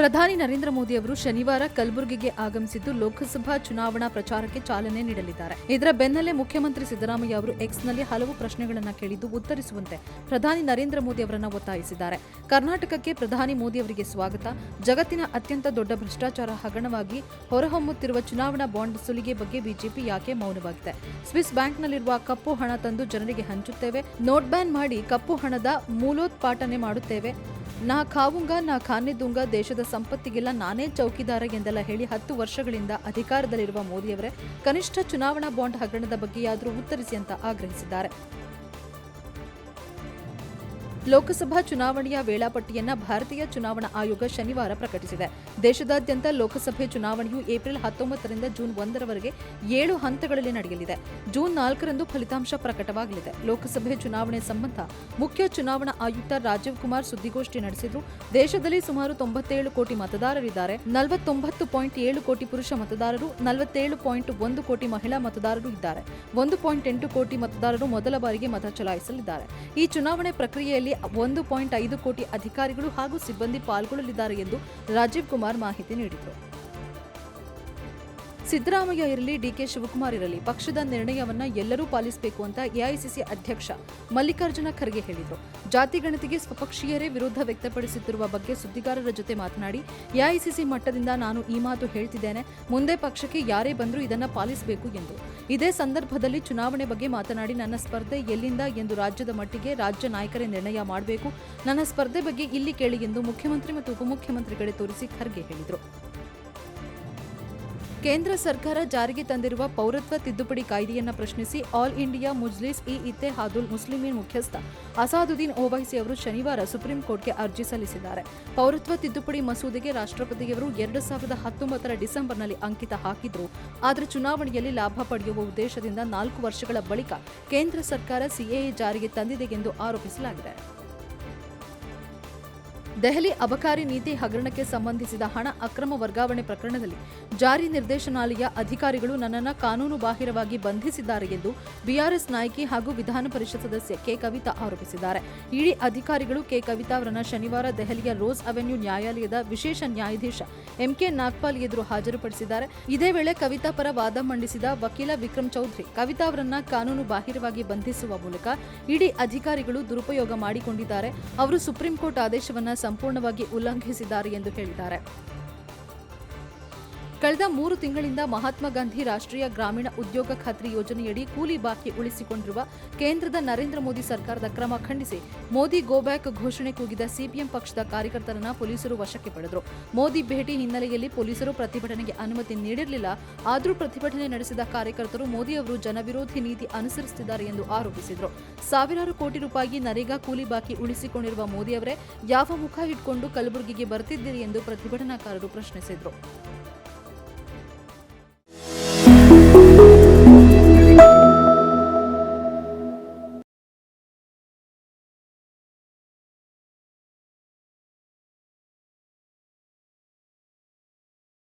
ಪ್ರಧಾನಿ ನರೇಂದ್ರ ಮೋದಿ ಅವರು ಶನಿವಾರ ಕಲಬುರಗಿಗೆ ಆಗಮಿಸಿದ್ದು ಲೋಕಸಭಾ ಚುನಾವಣಾ ಪ್ರಚಾರಕ್ಕೆ ಚಾಲನೆ ನೀಡಲಿದ್ದಾರೆ. ಇದರ ಬೆನ್ನಲ್ಲೇ ಮುಖ್ಯಮಂತ್ರಿ ಸಿದ್ದರಾಮಯ್ಯ ಅವರು ಎಕ್ಸ್ನಲ್ಲಿ ಹಲವು ಪ್ರಶ್ನೆಗಳನ್ನು ಕೇಳಿದ್ದು ಉತ್ತರಿಸುವಂತೆ ಪ್ರಧಾನಿ ನರೇಂದ್ರ ಮೋದಿ ಅವರನ್ನು ಒತ್ತಾಯಿಸಿದ್ದಾರೆ. ಕರ್ನಾಟಕಕ್ಕೆ ಪ್ರಧಾನಿ ಮೋದಿ ಅವರಿಗೆ ಸ್ವಾಗತ. ಜಗತ್ತಿನ ಅತ್ಯಂತ ದೊಡ್ಡ ಭ್ರಷ್ಟಾಚಾರ ಹಗರಣವಾಗಿ ಹೊರಹೊಮ್ಮುತ್ತಿರುವ ಚುನಾವಣಾ ಬಾಂಡ್ ಸುಲಿಗೆ ಬಗ್ಗೆ ಬಿಜೆಪಿ ಯಾಕೆ ಮೌನವಾಗಿದೆ? ಸ್ವಿಸ್ ಬ್ಯಾಂಕ್ನಲ್ಲಿರುವ ಕಪ್ಪು ಹಣ ತಂದು ಜನರಿಗೆ ಹಂಚುತ್ತೇವೆ. ನೋಟ್ ಬ್ಯಾನ್ ಮಾಡಿ ಕಪ್ಪು ಹಣದ ಮೂಲೋತ್ಪಾಟನೆ ಮಾಡುತ್ತೇವೆ. ನಾ ಖಾವುಂಗ, ನಾ ಖಾನೆ ದುಂಗ ದೇಶದ ಸಂಪತ್ತಿಗೆಲ್ಲ ನಾನೇ ಚೌಕಿದಾರ ಎಂದೆಲ್ಲ ಹೇಳಿ ಹತ್ತು ವರ್ಷಗಳಿಂದ ಅಧಿಕಾರದಲ್ಲಿರುವ ಮೋದಿಯವರೇ ಕನಿಷ್ಠ ಚುನಾವಣಾ ಬಾಂಡ್ ಹಗರಣದ ಬಗ್ಗೆಯಾದರೂ ಉತ್ತರಿಸಿ ಅಂತ ಆಗ್ರಹಿಸಿದ್ದಾರೆ. ಲೋಕಸಭಾ ಚುನಾವಣೆಯ ವೇಳಾಪಟ್ಟಿಯನ್ನು ಭಾರತೀಯ ಚುನಾವಣಾ ಆಯೋಗ ಶನಿವಾರ ಪ್ರಕಟಿಸಿದೆ. ದೇಶದಾದ್ಯಂತ ಲೋಕಸಭೆ ಚುನಾವಣೆಯು ಏಪ್ರಿಲ್ ಹತ್ತೊಂಬತ್ತರಿಂದ ಜೂನ್ ಒಂದರವರೆಗೆ ಏಳು ಹಂತಗಳಲ್ಲಿ ನಡೆಯಲಿದೆ. ಜೂನ್ ನಾಲ್ಕರಂದು ಫಲಿತಾಂಶ ಪ್ರಕಟವಾಗಲಿದೆ. ಲೋಕಸಭೆ ಚುನಾವಣೆ ಸಂಬಂಧ ಮುಖ್ಯ ಚುನಾವಣಾ ಆಯುಕ್ತ ರಾಜೀವ್ ಕುಮಾರ್ ಸುದ್ದಿಗೋಷ್ಠಿ ನಡೆಸಿದ್ರು ದೇಶದಲ್ಲಿ ಸುಮಾರು ತೊಂಬತ್ತೇಳು ಕೋಟಿ ಮತದಾರರಿದ್ದಾರೆ. ನಲವತ್ತೊಂಬತ್ತು ಪಾಯಿಂಟ್ ಏಳು ಕೋಟಿ ಪುರುಷ ಮತದಾರರು, ನಲವತ್ತೇಳು ಪಾಯಿಂಟ್ ಒಂದು ಕೋಟಿ ಮಹಿಳಾ ಮತದಾರರು ಇದ್ದಾರೆ. ಒಂದು ಪಾಯಿಂಟ್ ಎಂಟು ಕೋಟಿ ಮತದಾರರು ಮೊದಲ ಬಾರಿಗೆ ಮತ ಚಲಾಯಿಸಲಿದ್ದಾರೆ. ಈ ಚುನಾವಣೆ ಪ್ರಕ್ರಿಯೆಯಲ್ಲಿ ಒಂದು ಪಾಯಿಂಟ್ ಐದು ಕೋಟಿ ಅಧಿಕಾರಿಗಳು ಹಾಗೂ ಸಿಬ್ಬಂದಿ ಪಾಲ್ಗೊಳ್ಳಲಿದ್ದಾರೆ ಎಂದು ರಾಜೀವ್ ಕುಮಾರ್ ಮಾಹಿತಿ ನೀಡಿದರು. ಸಿದ್ದರಾಮಯ್ಯ ಇರಲಿ ಡಿಕೆ ಶಿವಕುಮಾರ್ ಇರಲಿ, ಪಕ್ಷದ ನಿರ್ಣಯವನ್ನ ಎಲ್ಲರೂ ಪಾಲಿಸಬೇಕು ಅಂತ ಎಐಸಿಸಿ ಅಧ್ಯಕ್ಷ ಮಲ್ಲಿಕಾರ್ಜುನ ಖರ್ಗೆ ಹೇಳಿದರು. ಜಾತಿ ಗಣತಿಗೆ ಸ್ವಪಕ್ಷೀಯರೇ ವಿರೋಧ ವ್ಯಕ್ತಪಡಿಸುತ್ತಿರುವ ಬಗ್ಗೆ ಸುದ್ದಿಗಾರರ ಜೊತೆ ಮಾತನಾಡಿ ಎಐಸಿಸಿ ಮಟ್ಟದಿಂದ ನಾನು ಈ ಮಾತು ಹೇಳ್ತಿದ್ದೇನೆ, ಮುಂದೆ ಪಕ್ಷಕ್ಕೆ ಯಾರೇ ಬಂದರೂ ಇದನ್ನ ಪಾಲಿಸಬೇಕು ಎಂದು. ಇದೇ ಸಂದರ್ಭದಲ್ಲಿ ಚುನಾವಣೆ ಬಗ್ಗೆ ಮಾತನಾಡಿ, ನನ್ನ ಸ್ಪರ್ಧೆ ಎಲ್ಲಿಂದ ಎಂದು ರಾಜ್ಯದ ಮಟ್ಟಿಗೆ ರಾಜ್ಯ ನಾಯಕರೇ ನಿರ್ಣಯ ಮಾಡಬೇಕು. ನನ್ನ ಸ್ಪರ್ಧೆ ಬಗ್ಗೆ ಇಲ್ಲಿ ಕೇಳಿ ಎಂದು ಮುಖ್ಯಮಂತ್ರಿ ಮತ್ತು ಉಪಮುಖ್ಯಮಂತ್ರಿಗಳೇ ತೋರಿಸಿ ಖರ್ಗೆ ಹೇಳಿದರು. ಕೇಂದ್ರ ಸರ್ಕಾರ ಜಾರಿಗೆ ತಂದಿರುವ ಪೌರತ್ವ ತಿದ್ದುಪಡಿ ಕಾಯ್ದೆಯನ್ನು ಪ್ರಶ್ನಿಸಿ ಆಲ್ ಇಂಡಿಯಾ ಮುಜ್ಲಿಸ್ ಇ ಇತ್ತೆಹಾದುಲ್ ಮುಸ್ಲಿಮೀನ್ ಮುಖ್ಯಸ್ಥ ಅಸಾದುದ್ದೀನ್ ಓವೈಸಿ ಅವರು ಶನಿವಾರ ಸುಪ್ರೀಂ ಕೋರ್ಟ್ಗೆ ಅರ್ಜಿ ಸಲ್ಲಿಸಿದ್ದಾರೆ. ಪೌರತ್ವ ತಿದ್ದುಪಡಿ ಮಸೂದೆಗೆ ರಾಷ್ಟ್ರಪತಿಯವರು ಎರಡು ಸಾವಿರದ ಹತ್ತೊಂಬತ್ತರ ಡಿಸೆಂಬರ್ನಲ್ಲಿ ಅಂಕಿತ ಹಾಕಿದ್ರು. ಆದರೆ ಚುನಾವಣೆಯಲ್ಲಿ ಲಾಭ ಪಡೆಯುವ ಉದ್ದೇಶದಿಂದ ನಾಲ್ಕು ವರ್ಷಗಳ ಬಳಿಕ ಕೇಂದ್ರ ಸರ್ಕಾರ ಸಿಎಎ ಜಾರಿಗೆ ತಂದಿದೆ ಎಂದು ಆರೋಪಿಸಲಾಗಿದೆ. ದೆಹಲಿ ಅಬಕಾರಿ ನೀತಿ ಹಗರಣಕ್ಕೆ ಸಂಬಂಧಿಸಿದ ಹಣ ಅಕ್ರಮ ವರ್ಗಾವಣೆ ಪ್ರಕರಣದಲ್ಲಿ ಜಾರಿ ನಿರ್ದೇಶನಾಲಯ ಅಧಿಕಾರಿಗಳು ನನ್ನನ್ನು ಕಾನೂನು ಬಾಹಿರವಾಗಿ ಬಂಧಿಸಿದ್ದಾರೆ ಎಂದು ಬಿಆರ್ಎಸ್ ನಾಯಕಿ ಹಾಗೂ ವಿಧಾನ ಪರಿಷತ್ ಸದಸ್ಯ ಕೆ ಕವಿತಾ ಆರೋಪಿಸಿದ್ದಾರೆ. ಇಡಿ ಅಧಿಕಾರಿಗಳು ಕೆ ಕವಿತಾ ಅವರನ್ನು ಶನಿವಾರ ದೆಹಲಿಯ ರೋಸ್ ಅವೆನ್ಯೂ ನ್ಯಾಯಾಲಯದ ವಿಶೇಷ ನ್ಯಾಯಾಧೀಶ ಎಂಕೆ ನಾಗ್ಪಾಲ್ ಎದುರು ಹಾಜರುಪಡಿಸಿದ್ದಾರೆ. ಇದೇ ವೇಳೆ ಕವಿತಾ ಪರ ವಾದ ಮಂಡಿಸಿದ ವಕೀಲ ವಿಕ್ರಮ್ ಚೌಧರಿ ಕವಿತಾ ಅವರನ್ನ ಕಾನೂನು ಬಾಹಿರವಾಗಿ ಬಂಧಿಸುವ ಮೂಲಕ ಇಡಿ ಅಧಿಕಾರಿಗಳು ದುರುಪಯೋಗ ಮಾಡಿಕೊಂಡಿದ್ದಾರೆ. ಅವರು ಸುಪ್ರೀಂ ಕೋರ್ಟ್ ಆದೇಶವನ್ನ ಸಂಪೂರ್ಣವಾಗಿ ಉಲ್ಲಂಘಿಸಿದ್ದಾರೆ ಎಂದು ಹೇಳಿದ್ದಾರೆ. ಕಳೆದ ಮೂರು ತಿಂಗಳಿಂದ ಮಹಾತ್ಮ ಗಾಂಧಿ ರಾಷ್ಟ್ರೀಯ ಗ್ರಾಮೀಣ ಉದ್ಯೋಗ ಖಾತ್ರಿ ಯೋಜನೆಯಡಿ ಕೂಲಿ ಬಾಕಿ ಉಳಿಸಿಕೊಂಡಿರುವ ಕೇಂದ್ರದ ನರೇಂದ್ರ ಮೋದಿ ಸರ್ಕಾರದ ಕ್ರಮ ಖಂಡಿಸಿ ಮೋದಿ ಗೋ ಬ್ಯಾಕ್ ಘೋಷಣೆ ಕೂಗಿದ ಸಿಪಿಎಂ ಪಕ್ಷದ ಕಾರ್ಯಕರ್ತರನ್ನ ಪೊಲೀಸರು ವಶಕ್ಕೆ ಪಡೆದರು. ಮೋದಿ ಭೇಟಿ ಹಿನ್ನೆಲೆಯಲ್ಲಿ ಪೊಲೀಸರು ಪ್ರತಿಭಟನೆಗೆ ಅನುಮತಿ ನೀಡಿರಲಿಲ್ಲ. ಆದರೂ ಪ್ರತಿಭಟನೆ ನಡೆಸಿದ ಕಾರ್ಯಕರ್ತರು ಮೋದಿ ಅವರು ಜನವಿರೋಧಿ ನೀತಿ ಅನುಸರಿಸುತ್ತಿದ್ದಾರೆ ಎಂದು ಆರೋಪಿಸಿದರು. ಸಾವಿರಾರು ಕೋಟಿ ರೂಪಾಯಿ ನರೇಗಾ ಕೂಲಿ ಬಾಕಿ ಉಳಿಸಿಕೊಂಡಿರುವ ಮೋದಿ ಅವರೇ ಯಾವ ಮುಖ ಇಟ್ಕೊಂಡು ಕಲಬುರಗಿಗೆ ಬರ್ತಿದ್ದೀರಿ ಎಂದು ಪ್ರತಿಭಟನಾಕಾರರು ಪ್ರಶ್ನಿಸಿದರು.